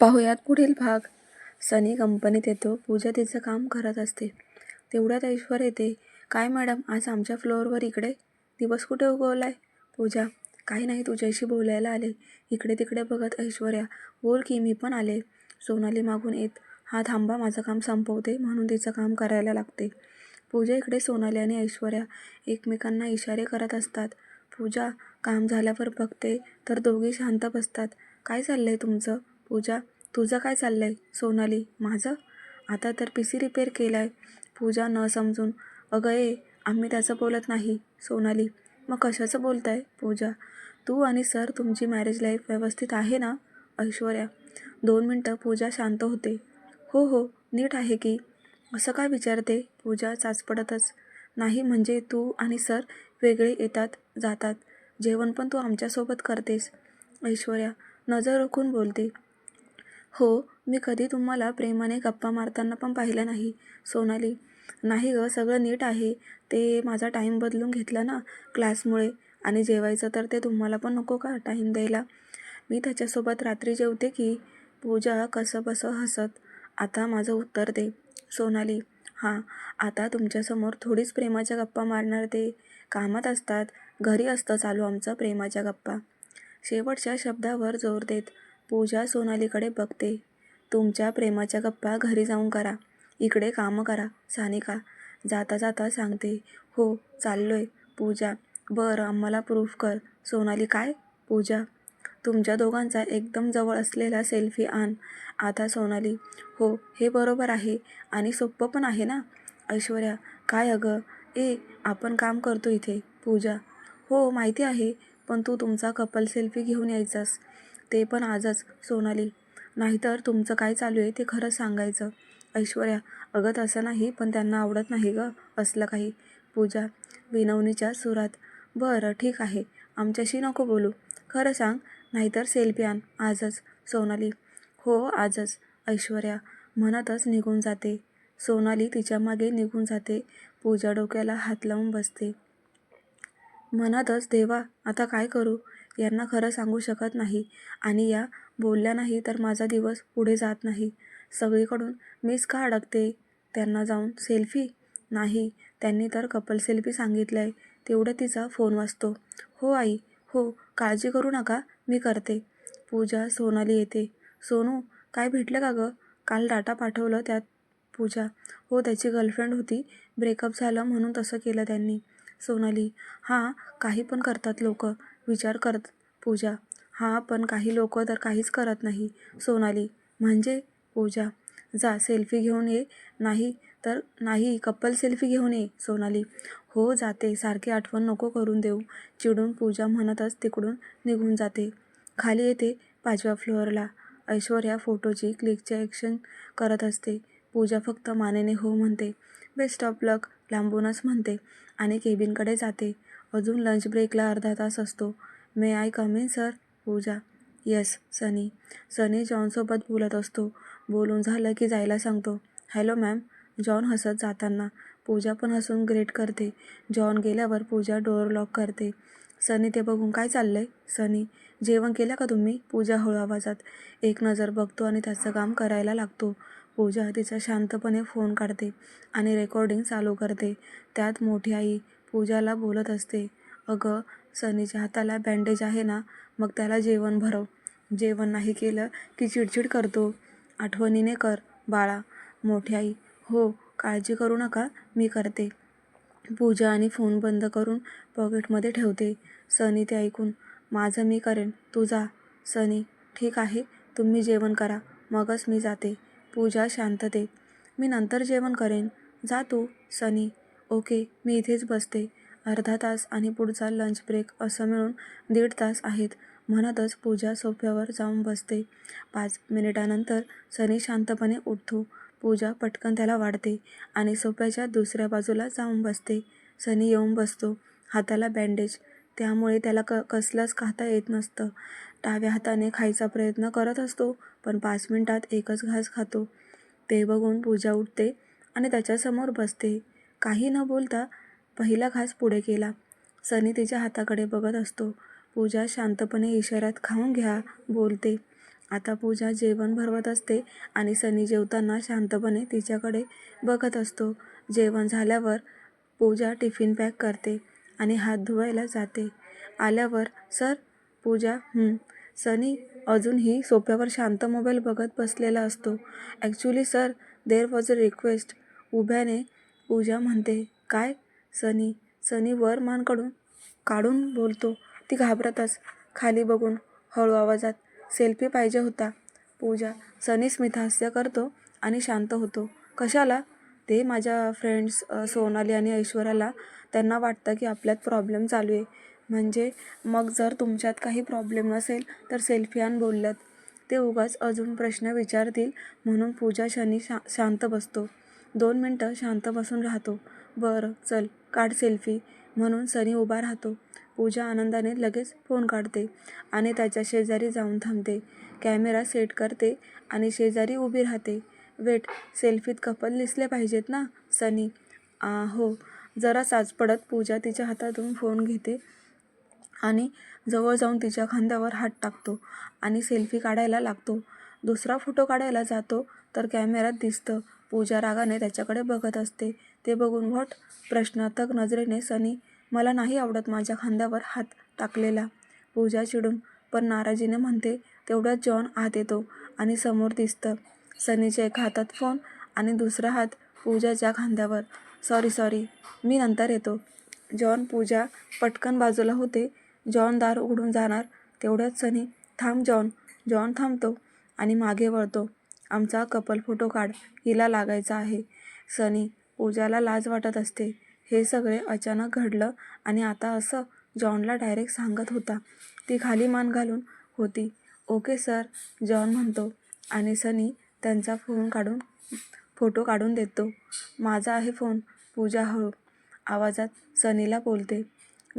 पाहुयात पुढील भाग. सनी कंपनीत येतो. पूजा तिचं काम करत असते. तेवढ्यात ऐश्वर येते. काय मॅडम आज आमच्या फ्लोअरवर इकडे? दिवस कुठे उगवलाय? पूजा काही नाही तुझ्याशी बोलायला आले. इकडे तिकडे बघत ऐश्वर्या बोल की मी पण आले. सोनाली मागून येत हा थांबा माझं काम संपवते म्हणून तिचं काम करायला लागते. पूजा इकडे सोनाली आणि ऐश्वर्या एकमेकांना इशारे करत असतात. पूजा काम झाल्यावर बघते तर दोघी शांत बसतात. काय चाललं आहे तुमचं? पूजा तुझं काय चाललंय? सोनाली माझं? आता तर पी सी रिपेअर केला आहे पूजा न समजून अगं ए आम्ही त्याचं बोलत नाही. सोनाली मग कशाचं बोलताय पूजा? तू आणि सर तुमची मॅरेज लाईफ व्यवस्थित आहे ना? ऐश्वर्या दोन मिनटं पूजा शांत होते. हो हो नीट आहे की. असं काय विचारते? पूजा चाचपडतच. नाही म्हणजे तू आणि सर वेगळे येतात जातात. जेवण पण तू आमच्यासोबत करतेस. ऐश्वर्या नजर रोखून बोलते. हो मी कधी तुम्हाला प्रेमाने गप्पा मारताना पण पाहिलं नाही. सोनाली नाही गं सगळं नीट आहे. ते माझा टाईम बदलून घेतला ना क्लासमुळे आणि जेवायचं तर ते तुम्हाला पण नको का टाईम द्यायला? मी त्याच्यासोबत रात्री जेवते की पूजा कसं बसं हसत. आता माझं उत्तर दे. सोनाली हां आता तुमच्यासमोर थोडीच प्रेमाच्या गप्पा मारणार ते. कामात असतात घरी असतं चालू आमचं प्रेमाच्या गप्पा. शेवटच्या शब्दावर जोर देत पूजा सोनालीकडे बघते. तुमच्या प्रेमाच्या गप्पा घरी जाऊन करा. इकडे कामं करा सानिका. जाता जाता सांगते हो चाललोय पूजा. बरं आम्हाला प्रूफ कर. सोनाली काय? पूजा. तुमच्या दोघांचा एकदम जवळ असलेला सेल्फी आण. आता सोनाली हो हे बरोबर आहे. आणि सोपं पण आहे ना? ऐश्वर्या काय अगं? ए आपण काम करतो इथे पूजा. हो माहिती आहे. पण तू तुमचा कपल सेल्फी घेऊन यायचास. ते पण आजच सोनाली. नाहीतर तुमचं काय चालू आहे ते खरंच सांगायचं. ऐश्वर्या अगं तसं नाही पण त्यांना आवडत नाही गं असलं काही. पूजा विनवणीच्या सुरात. बरं ठीक आहे. आमच्याशी नको बोलू. खरं सांग नाहीतर सेल्फी आण आजच. सोनाली हो आजच. ऐश्वर्या म्हणतच निघून जाते. सोनाली तिच्यामागे निघून जाते. पूजा डोक्याला हात लावून बसते. म्हणतच देवा आता काय करू? यांना खरं सांगू शकत नाही आणि या बोलल्या नाही तर माझा दिवस पुढे जात नाही. सगळीकडून मीच का अडकते? त्यांना जाऊन सेल्फी? नाही त्यांनी तर कपल सेल्फी सांगितलं आहे तेवढं तिचा फोन वाजतो. हो आई हो काळजी करू नका मी करते. पूजा सोनाली येते. सोनू काय भेटलं का गं? काल डाटा पाठवलं त्यात पूजा. हो त्याची गर्लफ्रेंड होती. ब्रेकअप झालं म्हणून तसं केलं त्यांनी. सोनाली हां काही पण करतात लोक. विचार करत पूजा हां पण काही लोक तर काहीच करत नाही सोनाली. म्हणजे पूजा जा सेल्फी घेऊन ये. नाही तर नाही कपल सेल्फी घेऊन ये सोनाली. हो जाते. सारखी आठवण नको करून देऊ. चिडून पूजा म्हणतच तिकडून निघून जाते. खाली येते पाचव्या फ्लोअरला. ऐश्वर्या फोटोची क्लिकचे ॲक्शन करत असते. पूजा फक्त मानेने हो म्हणते. बेस्ट ऑफ लक लांबूनच म्हणते आणि केबिनकडे जाते. अजून लंच ब्रेकला अर्धा तास असतो. May I come in sir Pooja. Yes Sunny. Sunny जॉनसोबत बोलत असतो. बोलून झालं की जायला सांगतो. हॅलो मॅम जॉन हसत जाताना. पूजा पण हसून ग्रेट करते. जॉन गेल्यावर पूजा डोअर लॉक करते. सनी ते बघून काय चाललंय? सनी जेवण केलं का तुम्ही? पूजा हळू आवाजात. एक नजर बघतो आणि त्याचं काम करायला लागतो. पूजा तिचा शांतपणे फोन काढते आणि रेकॉर्डिंग चालू करते. त्यात मोठी आई पूजाला बोलत असते. अगं सनीच्या हाताला बँडेज आहे ना मग त्याला जेवण भरव. जेवण नाही केलं की चिडचिड करतो. आठवणीने कर बाळा. मोठी आई हो काळजी करू नका मी करते. पूजा आणि फोन बंद करून पॉकेटमध्ये ठेवते. सनी ते ऐकून माझं मी करेन तू जा. सनी ठीक आहे तुम्ही जेवण करा मगच मी जाते. पूजा शांततेत मी नंतर जेवण करेन. जा तू सनी. ओके मी इथेच बसते. अर्धा तास आणि पुढचा लंच ब्रेक असं मिळून दीड तास आहेत. म्हणतच पूजा सोफ्यावर जाऊन बसते. पाच मिनिटानंतर सनी शांतपणे उठतो. पूजा पटकन त्याला वाढते आणि सोफ्याच्या दुसऱ्या बाजूला जाऊन बसते. सनी येऊन बसतो. हाताला बँडेज त्यामुळे त्याला क कसलंच खाता येत नसतं. डाव्या हाताने खायचा प्रयत्न करत असतो पण पाच मिनिटात एकच घास खातो. ते बघून पूजा उठते आणि त्याच्यासमोर बसते. काही न बोलता पहिला घास पुढे केला. सनी तिच्या हाताकडे बघत असतो. पूजा शांतपणे इशाऱ्यात खाऊन घ्या बोलते. आता पूजा जेवण भरवत असते आणि सनी जेवताना शांतपणे तिच्याकडे बघत असतो. जेवण झाल्यावर पूजा टिफिन पॅक करते आणि हात धुवायला जाते. आल्यावर सर पूजा सनी अजूनही सोप्यावर शांत मोबाईल बघत बसलेला असतो. Actually sir there was a request. उभ्याने Pooja म्हणते काय सनी? सनी वर मान काढून काढून बोलतो. ती घाबरतच. खाली बघून हळू आवाजात सेल्फी पाहिजे होता पूजा. सनी स्मितहास्य करतो आणि शांत होतो. कशाला ते माझ्या फ्रेंड्स सोनाली आणि ऐश्वर्याला त्यांना वाटतं की आपल्यात प्रॉब्लेम चालू आहे. म्हणजे मग जर तुमच्यात काही प्रॉब्लेम नसेल तर सेल्फी आण बोलल्यात. ते उगाच अजून प्रश्न विचारतील म्हणून पूजा शनी शा शांत बसतो. दोन मिनटं शांत बसून राहतो. बरं चल काढ सेल्फी. म्हणून सनी उभा राहतो. पूजा आनंदाने लगेच फोन काढते आणि त्याच्या शेजारी जाऊन थांबते. कॅमेरा सेट करते आणि शेजारी उभी राहते. वेट सेल्फीत कपल दिसले पाहिजेत ना सनी? "आ, हो. जरा साज पडत पूजा तिच्या हातातून फोन घेते आणि जवळ जाऊन तिच्या खांद्यावर हात टाकतो आणि सेल्फी काढायला लागतो. दुसरा फोटो काढायला जातो तर कॅमेऱ्यात दिसतं. पूजा रागाने त्याच्याकडे बघत असते. ते बघून व्हॉट प्रश्नार्थक नजरेने सनी मला नाही आवडत माझ्या खांद्यावर हात टाकलेला. पूजा चिडून पण नाराजीने म्हणते तेवढ्यात जॉन आत येतो आणि समोर दिसतं. सनीच्या एका हातात फोन आणि दुसरा हात पूजाच्या खांद्यावर. सॉरी सॉरी मी नंतर येतो. जॉन पूजा पटकन बाजूला होते. जॉन दार उघडून जाणार. तेवढ्यात सनी थांब जॉन जॉन थांबतो आणि मागे वळतो. आमचा कपल फोटो काढ हिला लागायचा आहे. सनी पूजाला लाज वाटत असते. हे सगळे अचानक घडलं आणि आता असं जॉनला डायरेक्ट सांगत होता. ती खाली मान घालून होती. ओके सर जॉन म्हणतो आणि सनी त्यांचा फोन काढून फोटो काढून देतो. माझा आहे फोन पूजा हळू. आवाजात सनीला बोलते.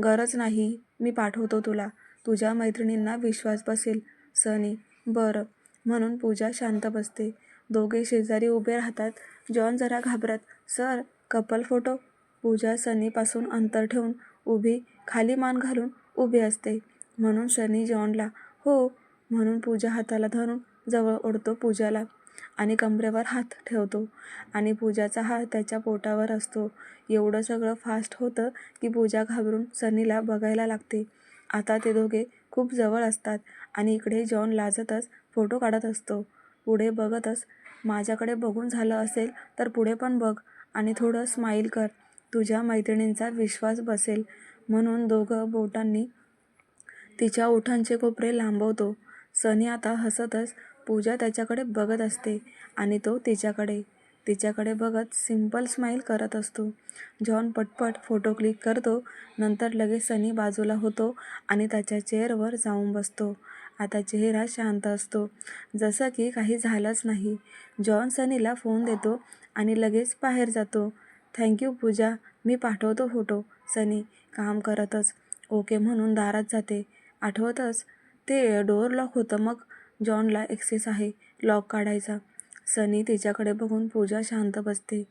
गरज नाही मी पाठवतो तुला. तुझ्या मैत्रिणींना विश्वास बसेल. सनी बरं. म्हणून पूजा शांत बसते. दोघे शेजारी उभे राहतात. जॉन जरा घाबरत सर कपल फोटो? पूजा सनीपासून अंतर ठेवून उभी खाली मान घालून उभी असते. म्हणून सनी जॉनला हो म्हणून पूजा हाताला धरून जवळ ओढतो पूजाला आणि कमरेवर हात ठेवतो आणि पूजाचा हात त्याच्या पोटावर असतो. एवढं सगळं फास्ट होतं की पूजा घाबरून सनीला बघायला लागते. आता ते दोघे खूप जवळ असतात आणि इकडे जॉन लाजतच फोटो काढत असतो. पुढे बघतच माझ्याकडे बघून झालं असेल तर पुढे पण बघ आणि थोडं स्माईल कर. तुझ्या मैत्रिणींचा विश्वास बसेल. म्हणून दोघं बोटांनी तिच्या ओठांचे कोपरे लांबवतो. सनी आता हसतच पूजा त्याच्याकडे बघत असते आणि तो तिच्याकडे. तिच्याकडे बघत सिंपल स्माईल करत असतो. जॉन पटपट फोटो क्लिक करतो. नंतर लगेच सनी बाजूला होतो आणि त्याच्या चेअरवर जाऊन बसतो. आता चेहरा शांत असतो. जसं की काही झालंच नाही. जॉन सनीला फोन देतो आणि लगेच बाहेर जातो. थँक्यू पूजा मी पाठवतो फोटो. सनी काम करतच. ओके म्हणून दारात जाते. आठवतच? ते डोअर लॉक होतं मग जॉनला एक्सेस आहे. लॉक काढायचा. सनी तिच्याकडे बघून पूजा शांत बसते.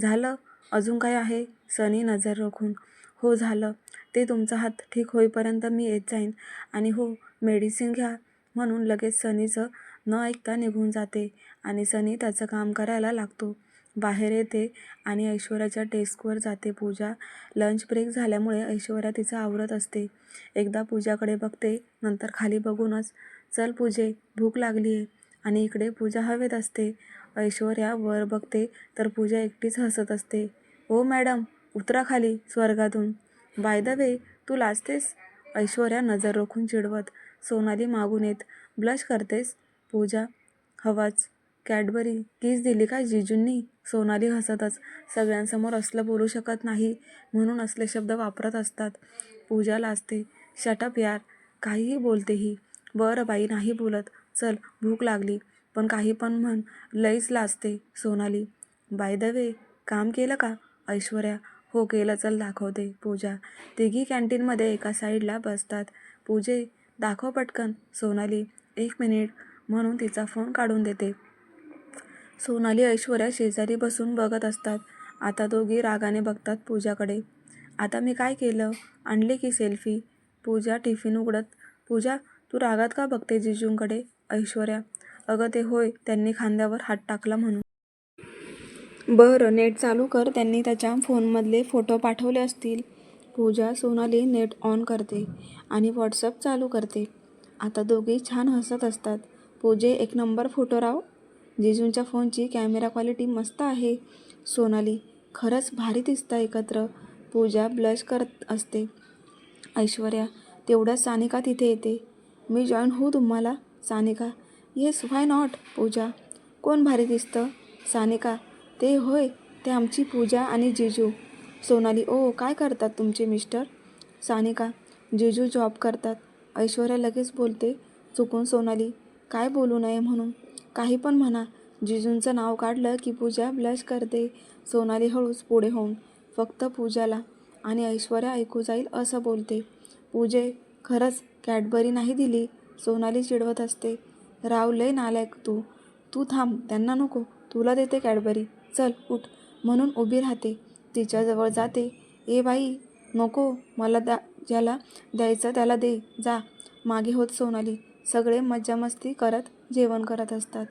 झालं? अजून काय आहे? सनी नजर रोखून. हो झालं. ते तुमचा हात ठीक होईपर्यंत मी येत जाईन. आणि हो मेडिसिन घ्या. म्हणून लगेच सनीचं न ऐकता निघून जाते आणि सनी त्याचं काम करायला लागतो. बाहेर येते आणि ऐश्वर्याच्या डेस्कवर जाते पूजा. लंच ब्रेक झाल्यामुळे ऐश्वर्या तिचं आवरत असते. एकदा पूजाकडे बघते नंतर खाली बघूनच चल पूजे भूक लागली आहे आणि इकडे पूजा हवेत असते. ऐश्वर्या वर बघते तर पूजा एकटीच हसत असते. ओ मॅडम उतरा खाली स्वर्गातून. बाय द वे तू लाजतेस? ऐश्वर्या नजर रोखून चिडवत. सोनाली मागून येत ब्लश करतेस? पूजा हवाच कॅडबरी कीच दिली का जिजूंनी? सोनाली हसतच सगळ्यांसमोर असलं बोलू शकत नाही म्हणून असले शब्द वापरत असतात. पूजा लाजते शटअप यार काहीही बोलते ही. बरं बाई नाही बोलत. चल भूक लागली. पण काही पण म्हण लईच लाजते. सोनाली बाय द वे काम केलं का? ऐश्वर्या हो केलं. चल दाखवते. पूजा तिघी कॅन्टीनमध्ये एका साईडला बसतात. पूजे दाखव पटकन सोनाली. एक मिनिट म्हणून तिचा फोन काढून देते. सोनाली ऐश्वर्या शेजारी बसून बघत असतात. आता दोघी रागाने बघतात पूजाकडे. आता मी काय केलं? आणली की सेल्फी? पूजा टिफिन उघडत पूजा तू रागात का बघते जिजूंकडे? ऐश्वर्या. अगं ते होय त्यांनी खांद्यावर हात टाकला म्हणून. बरं नेट चालू कर. त्यांनी त्याच्या फोनमधले फोटो पाठवले असतील. पूजा सोनाली नेट ऑन करते आणि व्हॉट्सअप चालू करते. आता दोघे छान हसत असतात. पूजे एक नंबर फोटो राव. जिजूंच्या फोनची कॅमेरा क्वालिटी मस्त आहे. सोनाली खरंच भारी दिसतं एकत्र. पूजा ब्लश करत असते. ऐश्वर्या तेवढ्या सानिका तिथे येते. मी जॉईन होऊ तुम्हाला? Sanika yes why not? Pooja कोण भारी दिसतं? सानिका ते होय ते आमची पूजा आणि जिजू. सोनाली ओ काय करतात तुमचे मिस्टर? सानिका जिजू जॉब करतात. ऐश्वर्या लगेच बोलते. चुकून सोनाली काय बोलू नये म्हणून? काही पण म्हणा जिजूंचं नाव काढलं की पूजा ब्लश करते. सोनाली हळूच पुढे होऊन फक्त पूजाला आणि ऐश्वर्या ऐकू जाईल असं बोलते. पूजे खरंच कॅडबरी नाही दिली? सोनाली चिडवत असते. राव लय नालायक तू. तू थांब त्यांना नको. तुला देते कॅडबरी. चल उठ. म्हणून उभी राहते. तिच्याजवळ जाते. ए बाई नको मला द्या ज्याला द्यायचं त्याला दे जा. मागे होत सोनाली. सगळे मज्जा मस्ती करत जेवण करत असतात.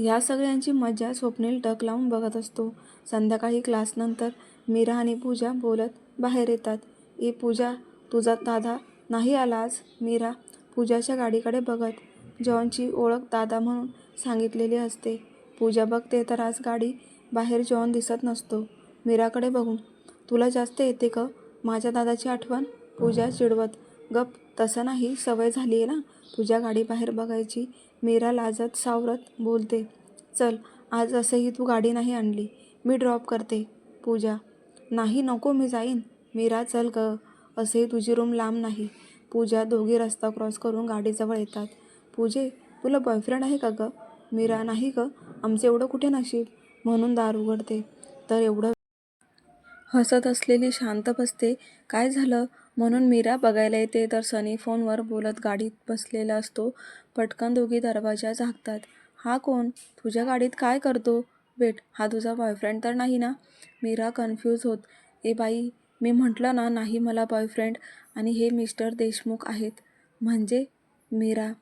या सगळ्यांची मजा स्वप्नील टक लावून बघत असतो. संध्याकाळी क्लासनंतर मीरा आणि पूजा बोलत बाहेर येतात. ए पूजा तुझा दादा नाही आला आज? मीरा पूजाच्या गाडीकडे बघत. जॉनची ओळख दादा म्हणून सांगितलेली असते. पूजा बघते तर आज गाडी बाहेर जॉन दिसत नसतो. मीराकडे बघून. तुला जास्त येते का? माझ्या दादाची आठवण? पूजा चिडवत. गप तसं नाही सवय झाली आहे ना? तुझ्या गाडीबाहेर बघायची. मीरा लाजत सावरत बोलते चल आज असंही तू गाडी नाही आणली. मी ड्रॉप करते. पूजा. नाही नको मी जाईन. मीरा चल ग. असंही तुझी रूम लांब नाही. पूजा दोघी रस्ता क्रॉस करून गाडीजवळ येतात. पूजे तुला बॉयफ्रेंड आहे का ग? मीरा नाही ग. आमचं एवढं कुठे नशीब? म्हणून दार उघडते. तर एवढं हसत असलेली शांत बसते. काय झालं? म्हणून मीरा बघायला येते. तर सनी फोनवर बोलत गाडीत बसलेला असतो. पटकन दोघी दरवाजा झाकतात. हा कोण? तुझ्या गाडीत काय करतो? वेट हा तुझा बॉयफ्रेंड तर नाही ना? मीरा कन्फ्यूज होत. ए बाई मी म्हटलं ना नाही मला बॉयफ्रेंड आणि हे मिस्टर देशमुख आहेत. म्हणजे? Meera.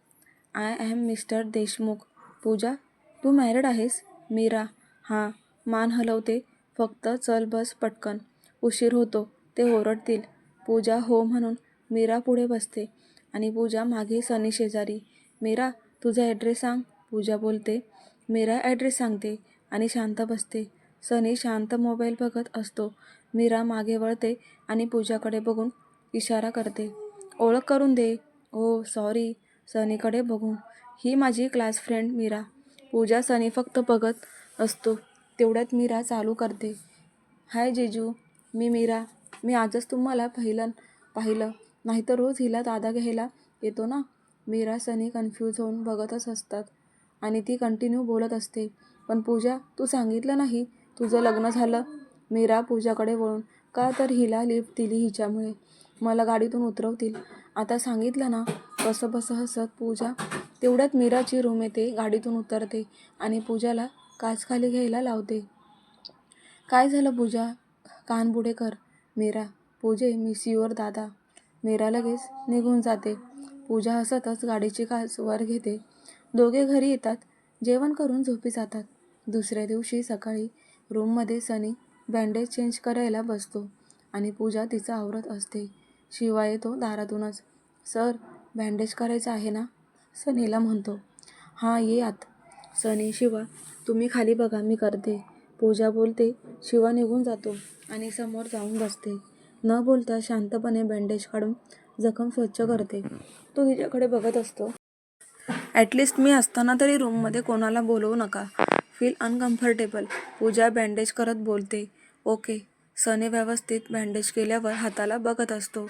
I am mister Deshmukh. Pooja Tu married आहेस? मीरा. हां मान हलवते. फक्त चल बस पटकन. उशीर होतो ते ओरडतील. पूजा हो म्हणून मीरा पुढे बसते आणि पूजा मागे सनी शेजारी. मीरा तुझा ॲड्रेस सांग. पूजा बोलते. मीरा ॲड्रेस सांगते आणि शांत बसते. सनी शांत मोबाईल बघत असतो. मीरा मागे वळते आणि पूजाकडे बघून इशारा करते. ओळख करून दे. हो, ओ सॉरी सनीकडे बघून. ही माझी क्लास फ्रेंड मीरा. पूजा सनी फक्त बघत असतो. तेवढ्यात मीरा चालू करते. हाय जेजू मी मीरा. मी आजच तुम्हाला पहिलं पाहिलं. नाहीतर रोज हिला दादा घ्यायला येतो ना? मीरा सनी कन्फ्यूज होऊन बघतच असतात आणि ती कंटिन्यू बोलत असते. पण पूजा तू सांगितलं नाही? तुझं लग्न झालं? मीरा पूजाकडे वळून. का तर हिला लिफ्ट दिली हिच्यामुळे? मला गाडीतून उतरवतील. आता सांगितलं ना कसं बसं हसत पूजा. तेवढ्यात मीराची रूम येते गाडीतून उतरते आणि पूजाला काच खाली घ्यायला लावते. काय झालं पूजा? कान कर. मीरा. पूजे मिस युअर दादा. मेरा लगेच निघून जाते. पूजा हसतच गाडीची काच वर घेते. दोघे घरी येतात. जेवण करून झोपी जातात. दुसऱ्या दिवशी सकाळी रूममध्ये सनी बँडेज चेंज करायला बसतो आणि पूजा तिचं आवरत असते. शिवा येतो दारातूनच सर बँडेज करायचं आहे ना? सनीला म्हणतो. हां ये आत. सनी शिवा तुम्ही खाली बघा मी करते. पूजा बोलते शिवा निघून जातो आणि समोर जाऊन बसते. न बोलता शांतपणे बँडेज काढून जखम स्वच्छ करते. तो तिच्याकडे बघत असतो. ॲटलिस्ट मी असताना तरी रूममध्ये कोणाला बोलवू नका. फील अनकम्फर्टेबल पूजा बँडेज करत बोलते. ओके सने व्यवस्थित बँडेज केल्यावर हाताला बघत असतो.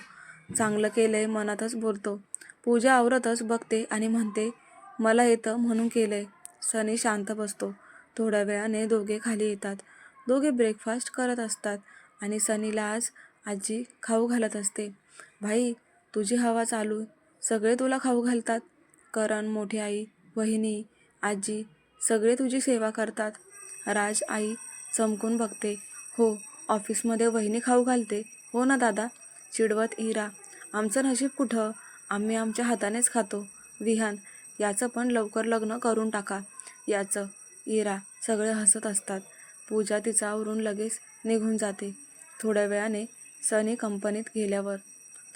चांगलं केलंय मनातच बोलतो. पूजा आवरतच बघते आणि म्हणते मला येतं म्हणून केलंय. सनी शांत बसतो. थोड्या वेळाने दोघे खाली येतात. दोघे ब्रेकफास्ट करत असतात आणि सनीला आज आजी खाऊ घालत असते. भाई तुझी हवा चालू सगळे तुला खाऊ घालतात. करण मोठी आई वहिनी आजी सगळे तुझी सेवा करतात. राज आई चमकून बघते. हो ऑफिसमध्ये वहिनी खाऊ घालते. हो ना दादा? चिडवत इरा. आमचं नशीब कुठं? आम्ही आमच्या हातानेच खातो. विहान याचं पण लवकर लग्न करून टाका. याचं इरा सगळे हसत असतात. पूजा तिचा आवरून लगेच निघून जाते. थोड्या वेळाने सनी कंपनीत गेल्यावर.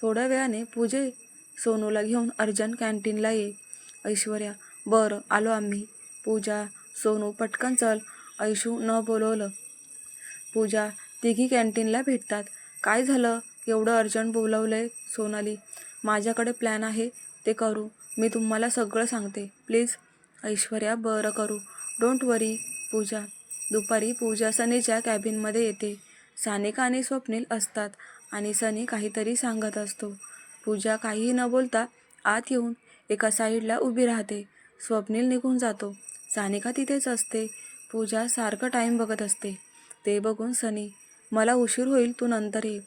थोड्या वेळाने पूजे सोनूला घेऊन अर्जंट कॅन्टीनला ये. ऐश्वर्या बरं आलो आम्ही. पूजा सोनू पटकन चल. ऐशू न बोलवलं. पूजा तिघी कॅन्टीनला भेटतात. काय झालं? एवढं अर्जंट बोलवलंय सोनाली. माझ्याकडे प्लॅन आहे ते करू. मी तुम्हाला सगळं सांगते. प्लीज. ऐश्वर्या बरं करू. Don't worry Pooja. दुपारी पूजा सनीच्या कॅबिनमध्ये येते. सानिका आणि स्वप्नील असतात आणि सनी काहीतरी सांगत असतो. पूजा काहीही न बोलता आत येऊन एका साईडला उभी राहते. स्वप्नील निघून जातो. सानिका तिथेच असते. पूजा सारखं टाईम बघत असते. ते बघून सनी मला उशीर होईल तू नंतर ये.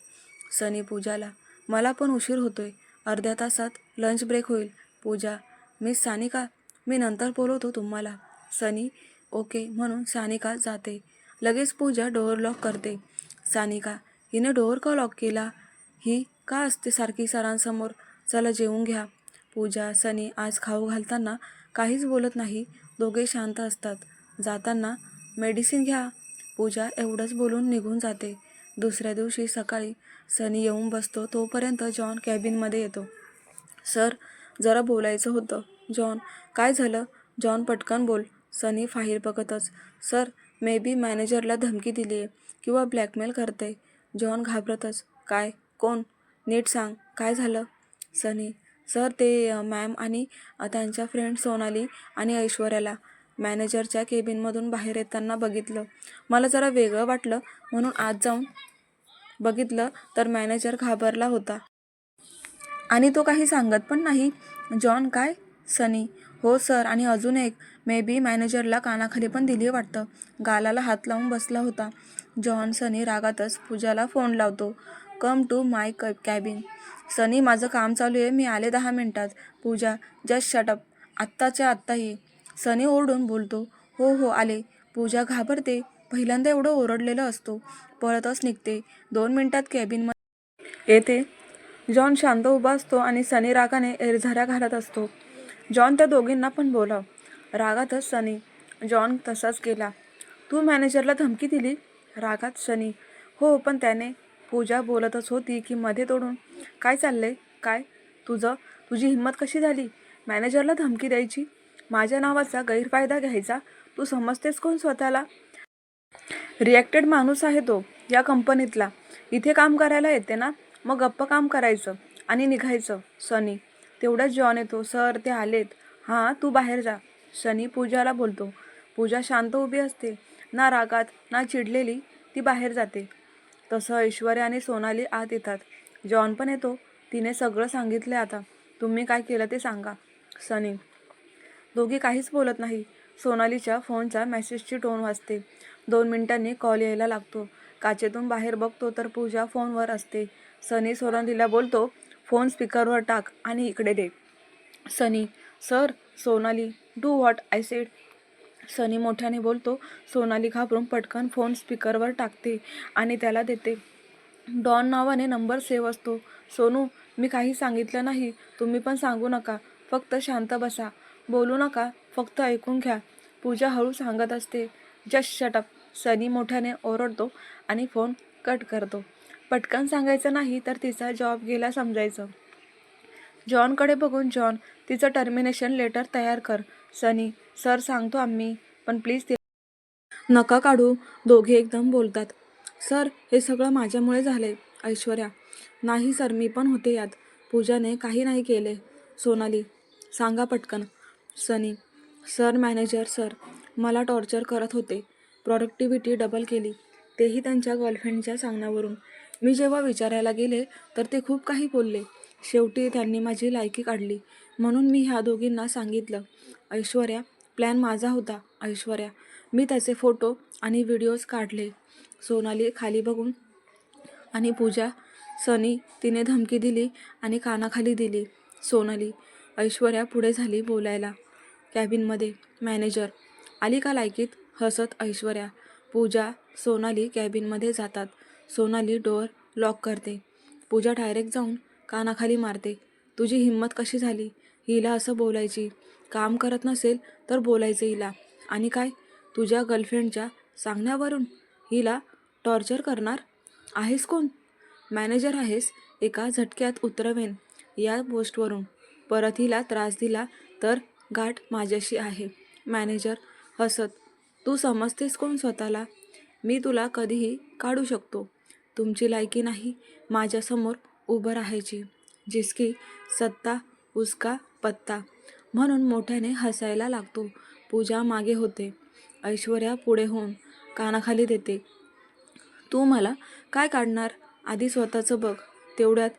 सनी पूजाला मला पण उशीर होतोय. अर्ध्या तासात लंच ब्रेक होईल. पूजा मिस सानिका मी नंतर बोलवतो तुम्हाला. सनी ओके म्हणून सानिका जाते. लगेच पूजा डोअर लॉक करते. सानिका हिने डोअर का लॉक केला? ही का असते सारखी सरांसमोर? चला जेवून घ्या. पूजा सनी आज खाऊ घालताना काहीच बोलत नाही. दोघे शांत असतात. जाताना मेडिसिन घ्या. पूजा एवढंच बोलून निघून जाते. दुसऱ्या दिवशी सकाळी सनी येऊन बसतो. तोपर्यंत जॉन कॅबिनमध्ये येतो. सर जरा बोलायचं होतं. जॉन काय झालं? जॉन पटकन बोल. सनी फाहीर बघतच. सर मे बी मॅनेजरला धमकी दिली आहे किंवा ब्लॅकमेल करते जॉन घाबरतच. काय? कोण? नीट सांग. काय झालं? सनी सर ते मॅम आणि त्यांच्या फ्रेंड सोनाली आणि ऐश्वर्याला मॅनेजरच्या केबिनमधून बाहेर येताना बघितलं. मला जरा वेगळं वाटलं म्हणून आज जाऊन बघितलं तर मॅनेजर घाबरला होता. आणि तो काही सांगत पण नाही. जॉन काय? सनी हो सर. आणि अजून एक मे बी मॅनेजरला कानाखाली पण दिली वाटतं. गालाला हात लावून बसला होता. जॉन सनी रागातच पूजाला फोन लावतो. कम टू माय क कॅबिन. सनी माझं काम चालू आहे. मी आले दहा मिनटात. पूजा जस्ट शटअप आत्ताच्या आत्ता ये सनी ओरडून बोलतो. हो हो आले. पूजा घाबरते. पहिल्यांदा एवढं ओरडलेलं असतो. पळतच निघते. दोन मिनटात कॅबिनमध्ये येते. जॉन शांत उभा असतो आणि सनी रागाने एरझाऱ्या घालत असतो. जॉन त्या दोघींना पण बोलाव. रागातच सनी जॉन तसाच गेला. तू मॅनेजरला धमकी दिली? रागात सनी. हो पण त्याने पूजा बोलतच होती की मध्ये तोडून. काय चाललंय? काय? तुझं? तुझी हिंमत कशी झाली? मॅनेजरला धमकी द्यायची? माझ्या नावाचा गैरफायदा घ्यायचा? तू समजतेस कोण स्वतःला? रिॲक्टेड माणूस आहे तो या कंपनीतला. इथे काम करायला येते ना? मग गप्प काम करायचं आणि निघायचं सनी. तेवढ्याच जॉन येतो. सर ते आलेत. हां तू बाहेर जा. सनी पूजाला बोलतो. पूजा शांत उभी असते. ना रागात ना चिडलेली ती बाहेर जाते. तसं ऐश्वर्या आणि सोनाली आत येतात. जॉन पण येतो. तिने सगळं सांगितलं आता. तुम्ही काय केलं ते सांगा. सनी. दोघी काहीच बोलत नाही. सोनालीच्या फोनचा मेसेजची टोन वाजते. दोन मिनिटांनी कॉल यायला लागतो. काचेतून बाहेर बघतो तर पूजा फोनवर असते. सनी सोनालीला बोलतो फोन स्पीकरवर टाक आणि इकडे दे. Sunny sir Sonali do what I said. Sunny मोठ्याने बोलतो सोनाली घाबरून पटकन फोन स्पीकरवर टाकते आणि त्याला देते. डॉन नावाने नंबर सेव्ह असतो. सोनू मी काही सांगितलं नाही तुम्ही पण सांगू नका फक्त शांत बसा. बोलू नका फक्त ऐकून घ्या. पूजा हळू सांगत असते. जस्ट शटअप सनी मोठ्याने ओरडतो आणि फोन कट करतो. पटकन सांगायचं नाही तर तिचा जॉब गेला समजायचं. जॉनकडे बघून जॉन तिचं टर्मिनेशन लेटर तयार कर. सनी सर सांगतो आम्ही पण प्लीज ते नका काढू. दोघे एकदम बोलतात. सर हे सगळं माझ्यामुळे झाले ऐश्वर्या. नाही सर मी पण होते यात. पूजाने काही नाही केले. सोनाली सांगा पटकन. सनी सर मॅनेजर सर मला टॉर्चर करत होते. प्रॉडक्टिव्हिटी डबल केली. तेही त्यांच्या गर्लफ्रेंडच्या सांगण्यावरून. मी जेव्हा विचारायला गेले तर ते खूप काही बोलले. शेवटी त्यांनी माझी लायकी काढली. म्हणून मी ह्या दोघींना सांगितलं ऐश्वर्या प्लॅन माझा होता ऐश्वर्या. मी त्याचे फोटो आणि व्हिडिओज काढले. सोनाली खाली बघून आणि पूजा सनी तिने धमकी दिली आणि कानाखाली दिली. सोनाली ऐश्वर्या पुढे झाली बोलायला. कॅबिनमध्ये मॅनेजर. आली का लायकीत? हसत ऐश्वर्या. पूजा सोनाली कॅबिनमध्ये जातात. सोनाली डोअर लॉक करते. पूजा डायरेक्ट जाऊन कानाखाली मारते. तुझी हिंमत कशी झाली? हिला असं बोलायची. काम करत नसेल तर बोलायचं हिला. आणि काय? तुझ्या गर्लफ्रेंडच्या सांगण्यावरून हिला टॉर्चर करणार? आहेस कोण? मॅनेजर आहेस? एका झटक्यात उतरवेन या पोस्टवरून. परत हिला त्रास दिला तर गाठ माझ्याशी आहे. मॅनेजर हसत. तू समजतेस कोण स्वतःला? मी तुला कधीही काढू शकतो. तुमची लायकी नाही माझ्यासमोर उभं राहायची. जिसकी सत्ता उसका पत्ता. म्हणून मोठ्याने हसायला लागतो. पूजा मागे होते. ऐश्वर्या पुढे होऊन कानाखाली देते. तू मला काय काढणार? आधी स्वतःचं बघ. तेवढ्यात